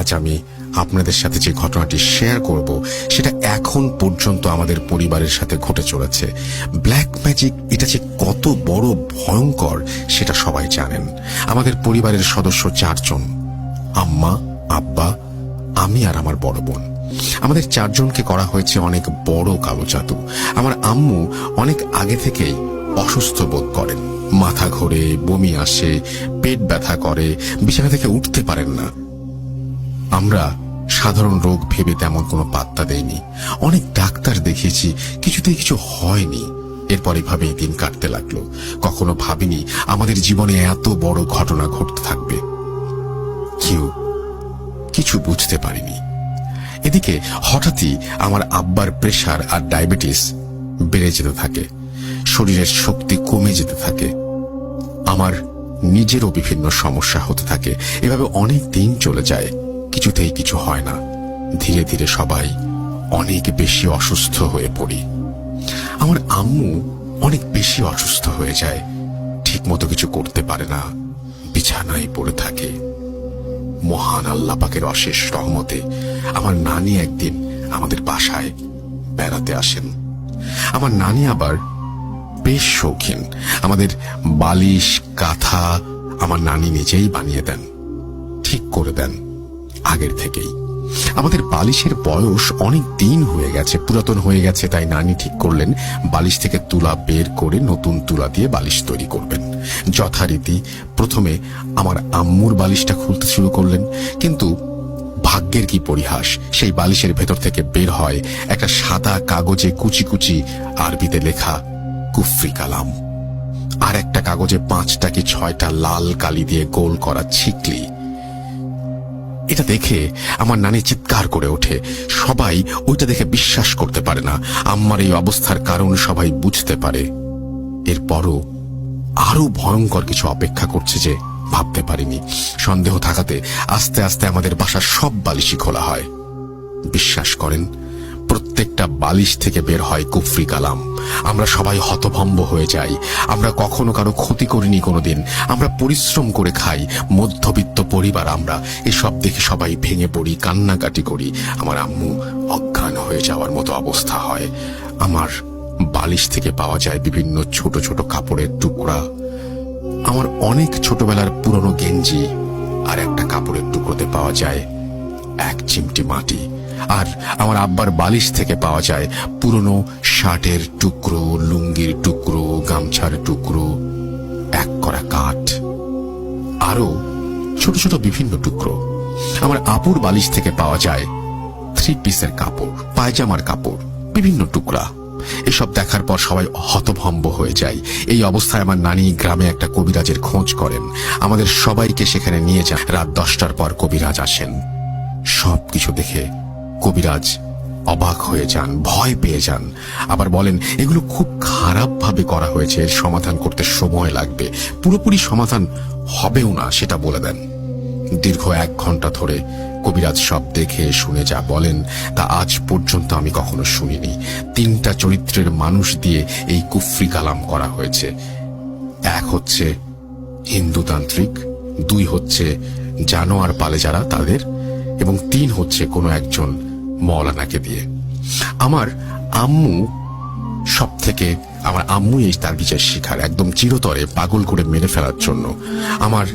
আজ আমি আপনাদের সাথে যে ঘটনাটি শেয়ার করব, সেটা এখন পর্যন্ত আমাদের পরিবারের সাথে ঘটে চলেছে। ব্ল্যাক ম্যাজিক এটা যে কত বড় ভয়ঙ্কর, সেটা সবাই জানেন। আমাদের পরিবারের সদস্য চারজন, আম্মা, আব্বা, আমি আর আমার বড় বোন। আমাদের চারজনকে করা হয়েছে অনেক বড় কালো জাদু। আমার আম্মু অনেক আগে থেকেই অসুস্থ বোধ করেন। মাথা ঘোরে, বমি আসে, পেট ব্যথা করে, বিছানা থেকে উঠতে পারেন না। আমরা সাধারণ রোগ ভেবে তেমন কোনো পাত্তা দেয়নি অনেক ডাক্তার দেখিয়েছি, কিছুতেই কিছু হয়নি। এরপর এভাবেই দিন কাটতে লাগল। কখনো ভাবিনি আমাদের জীবনে এত বড় ঘটনা ঘটতে থাকবে। কেউ কিছু বুঝতে পারিনি। এদিকে হঠাৎই আমার আব্বার প্রেশার আর ডায়াবেটিস বেড়ে যেতে থাকে। শরীরের শক্তি কমে যেতে থাকে। আমার নিজেরও বিভিন্ন সমস্যা হতে থাকে। এভাবে অনেক দিন চলে যায়। কিছুতেই কিছু হয় না। ধীরে ধীরে সবাই অনেক বেশি অসুস্থ হয়ে পড়ি। আমার আম্মু অনেক বেশি অসুস্থ হয়ে যায় ঠিক মতো কিছু করতে পারে না, বিছানায় পড়ে থাকে। মহান আল্লাহ পাকের অশেষ রহমতে আমার নানি একদিন আমাদের বাসায় বেড়াতে আসেন। আমার নানি আবার বেশ শৌখিন। আমাদের বালিশ, কাঁথা আমার নানি নিজেই বানিয়ে দেন, ঠিক করে দেন। আগের থেকেই। আমাদের বালিশের বয়স অনেক দিন হয়ে গেছে, পুরাতন হয়ে গেছে, তাই নানি ঠিক করলেন, বালিশ থেকে তুলা বের করে নতুন তুলা দিয়ে বালিশ তৈরি করবেন। যথারীতি প্রথমে আমার আম্মুর বালিশটা খুলতে শুরু করলেন, কিন্তু ভাগ্যের কি পরিহাস, সেই বালিশের ভেতর থেকে বের হয় একটা সাদা কাগজে কুচি কুচি আরবিতে লেখা, কুফরি কালাম। আর একটা কাগজে পাঁচটা কি ছয়টা লাল কালি দিয়ে গোল করা ছিকলি। এটা দেখে আমার নানি চিৎকার করে ওঠে। সবাই ওইটা দেখে বিশ্বাস করতে পারে না। আম্মার এই অবস্থার কারণ সবাই বুঝতে পারে। এরপরও আরও ভয়ঙ্কর কিছু অপেক্ষা করছে যে ভাবতে পারিনি। সন্দেহ থাকাতে আস্তে আস্তে আমাদের বাসার সব বালিশই খোলা হয়। বিশ্বাস করেন, প্রত্যেকটা বালিশ থেকে বের হয় কুফরি কালাম। আমরা সবাই হতভম্ব হয়ে যাই। আমরা কখনো কারও ক্ষতি করিনি কোনোদিন। আমরা পরিশ্রম করে খাই। মধ্যবিত্ত পরিবার আমরা। এসব দেখে সবাই ভেঙে পড়ি, কান্নাকাটি করি। আমার আম্মু অজ্ঞান হয়ে যাওয়ার মতো অবস্থা হয়। আমার বালিশ থেকে পাওয়া যায় বিভিন্ন ছোট ছোট কাপড়ের টুকরা। আমার অনেক ছোটবেলার পুরনো গেঞ্জি আর একটা কাপড়ের টুকরোতে পাওয়া যায় এক চিমটি মাটি। আর আমার আব্বার বালিশ থেকে পাওয়া যায় পুরনো শার্টের টুকরো, লুঙ্গির টুকরো, গামছার টুকরো, এক করা কাঠ আরও ছোট ছোট বিভিন্ন টুকরো। আমার আপুর বালিশ থেকে পাওয়া যায় থ্রি পিসের কাপড়, পায়জামার কাপড়, বিভিন্ন টুকরা। এসব দেখার পর সবাই হতভম্ব হয়ে যায়। এই অবস্থায় আমার নানি গ্রামে একটা কবিরাজের খোঁজ করেন। আমাদের সবাইকে সেখানে নিয়ে যান। রাত দশটার পর কবিরাজ আসেন। সবকিছু দেখে কবিরাজ অবাক হয়ে যান, ভয় পেয়ে যান। আবার বলেন, এগুলো খুব খারাপ ভাবে করা হয়েছে সমাধান করতে সময় লাগবে। পুরোপুরি সমাধান হবেও না, সেটা বলে দেন। দীর্ঘ এক ঘণ্টা ধরে কবিরাজ সব দেখে শুনে যা বলেন, তা আজ পর্যন্ত আমি কখনো শুনিনি। তিনটা চরিত্রের মানুষ দিয়ে এই কুফরি কালাম করা হয়েছে। এক হচ্ছে হিন্দুতান্ত্রিক, দুই হচ্ছে জানোয়ার পালে যারা তাদের, এবং তিন হচ্ছে কোনো একজন মৌলানাকে দিয়ে। আমার আম্মু সব থেকে আমার আম্মু এই তার বিচার শিখার একদম চিরতরে পাগল করে মেরে ফেলার জন্য। আমার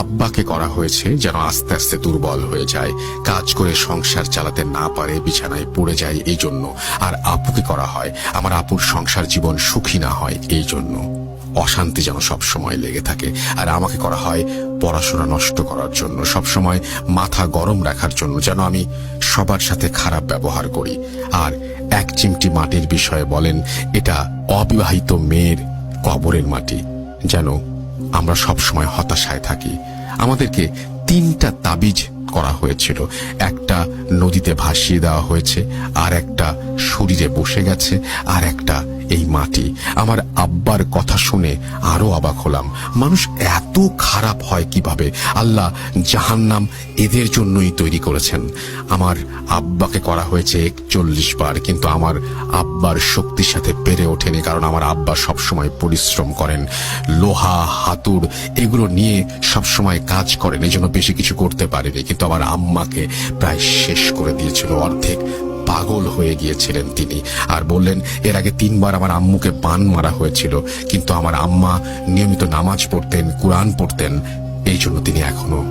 আব্বাকে করা হয়েছে যেন আস্তে আস্তে দুর্বল হয়ে যায়, কাজ করে সংসার চালাতে না পারে, বিছানায় পড়ে যায় এই জন্য আর আপুকে করা হয়, আমার আপুর সংসার জীবন সুখী না হয় এই জন্য অশান্তি যেন সব সময় লেগে থাকে। আর আমাকে করা হয় পড়াশোনা নষ্ট করার জন্য। সব সময় মাথা গরম রাখার জন্য যেন আমি সবার সাথে খারাপ ব্যবহার করি। আর এক চিমটি মাটির বিষয়ে বলেন, এটা অবিবাহিত মেয়ের কবরের মাটি। যেন আমরা সব সময় হতাশায় থাকি। আমাদেরকে তিনটা তাবিজ করা হয়েছিল। একটা নদীতে ভাসিয়ে দেওয়া হয়েছে, আর একটা শরীরে বসে গেছে, আর একটা এই মাটি। আমার আব্বার কথা শুনে আরও অবাক হলাম। মানুষ এত খারাপ হয় কীভাবে? আল্লাহ জাহান্নাম এদের জন্যই তৈরি করেছেন। আমার আব্বাকে করা হয়েছে একচল্লিশ বার, কিন্তু আমার আব্বার শক্তির সাথে পেরে ওঠেনি, কারণ আমার আব্বা সবসময় পরিশ্রম করেন। লোহা, হাতুড়, এগুলো নিয়ে সবসময় কাজ করেন এই জন্য বেশি কিছু করতে পারেনি। কিন্তু আমার আম্মাকে প্রায় শেষ করে দিয়েছিল অর্ধেক পাগল হয়ে গিয়েছিলেন তিনি আর বললেন, এর আগে তিনবার আমার আম্মুকে বান মারা হয়েছিল, কিন্তু আমার আম্মা নিয়মিত নামাজ পড়তেন, কোরআন পড়তেন, এই জন্য তিনি এখনও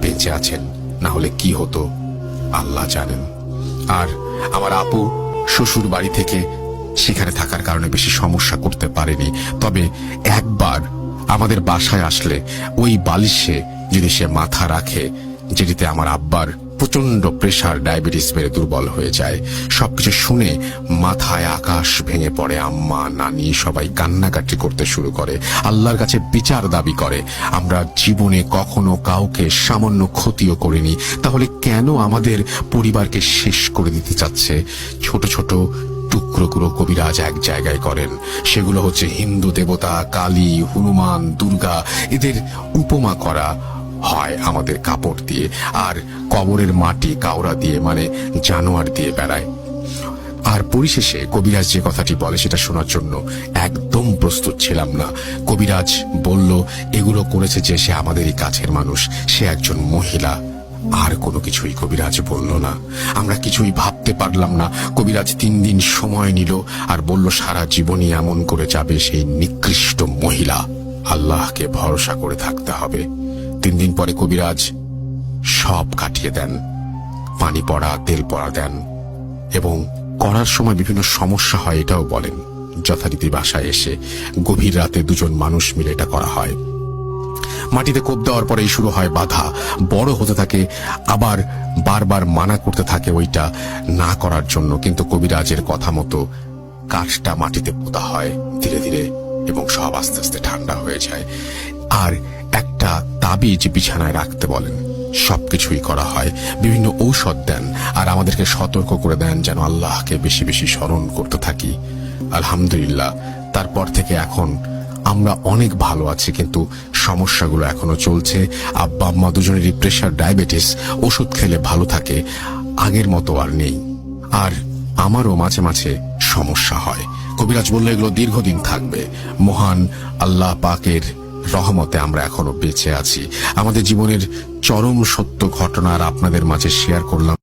বেঁচে আছেন। না হলে কি হতো? আল্লাহ জানেন। আর আমার আপু শ্বশুর বাড়ি থেকে সেখানে থাকার কারণে বেশি সমস্যা করতে পারেনি। তবে একবার আমাদের বাসায় আসলে ওই বালিশে যদি সে মাথা রাখে, যেটিতে আমার আব্বার প্রচণ্ড প্রেশার ডায়াবেটিস বেড়ে দুর্বল হয়ে যায়। সবকিছু শুনে মাথায় আকাশ ভেঙে পড়ে আম্মা, নানি সবাই কান্নাকাটি করতে শুরু করে। আল্লাহর কাছে বিচার দাবি করে, আমরা জীবনে কখনো কাউকে সামান্য ক্ষতিও করিনি। তাহলে কেন আমাদের পরিবারকে শেষ করে দিতে চাচ্ছে? ছোট ছোট টুকরোগুলো কবিরাজ এক জায়গায় করেন। সেগুলো হচ্ছে হিন্দু দেবতা, কালী, হনুমান, দুর্গা, এদের উপমা করা হয় আমাদের কাপড় দিয়ে আর কবরের মাটি কাউরা দিয়ে মানে জানোয়ার দিয়ে বেড়ায়। আর পরিশেষে কবিরাজ যে কথাটি বলে সেটা শোনার জন্য একদম প্রস্তুত ছিলাম না। কবিরাজ বলল, এগুলো করেছে যে সে আমাদেরই কাছের মানুষ, সে একজন মহিলা। আর কোনো কিছুই কবিরাজ বলল না। আমরা কিছুই ভাবতে পারলাম না। কবিরাজ তিন দিন সময় নিল আর বলল, সারা জীবনই এমন করে যাবে সেই নিকৃষ্ট মহিলা। আল্লাহকে ভরসা করে থাকতে হবে। তিন দিন পরে কবিরাজ সব কাটিয়ে দেন। পানি পড়া, তেল পড়া দেন এবং করার সময় বিভিন্ন সমস্যা হয় এটাও বলেন। যথারীতি বাসায় এসে গভীর রাতে দুজন মানুষ মিলে এটা করা হয়। মাটিতে কোপ দেওয়ার পরেই শুরু হয় বাধা। বড় হতে থাকে, আবার বারবার মানা করতে থাকে ওইটা না করার জন্য। কিন্তু কবিরাজের কথা মতো কাঠটা মাটিতে পোতা হয় ধীরে ধীরে এবং সব আস্তে আস্তে ঠান্ডা হয়ে যায়। আর একটা তাবিজ বিছানায় রাখতে বলেন। সবকিছুই করা হয়, বিভিন্ন ঔষধ দেন, আর আমাদেরকে সতর্ক করে দেন যেন আল্লাহকে বেশি বেশি স্মরণ করতে থাকি। আলহামদুলিল্লাহ, তারপর থেকে এখন আমরা অনেক ভালো আছি, কিন্তু সমস্যাগুলো এখনও চলছে। আব্বা, আম্মা দুজনেরই প্রেশার ডায়াবেটিস ওষুধ খেলে ভালো থাকে, আগের মতো আর নেই। আর আমারও মাঝে মাঝে সমস্যা হয়। কবিরাজ বললে, এগুলো দীর্ঘদিন থাকবে। মহান আল্লাহ পাকের রহমতে আমরা এখনও বেঁচে আছি। আমাদের জীবনের চরম সত্য ঘটনা আর আপনাদের মাঝে শেয়ার করলাম।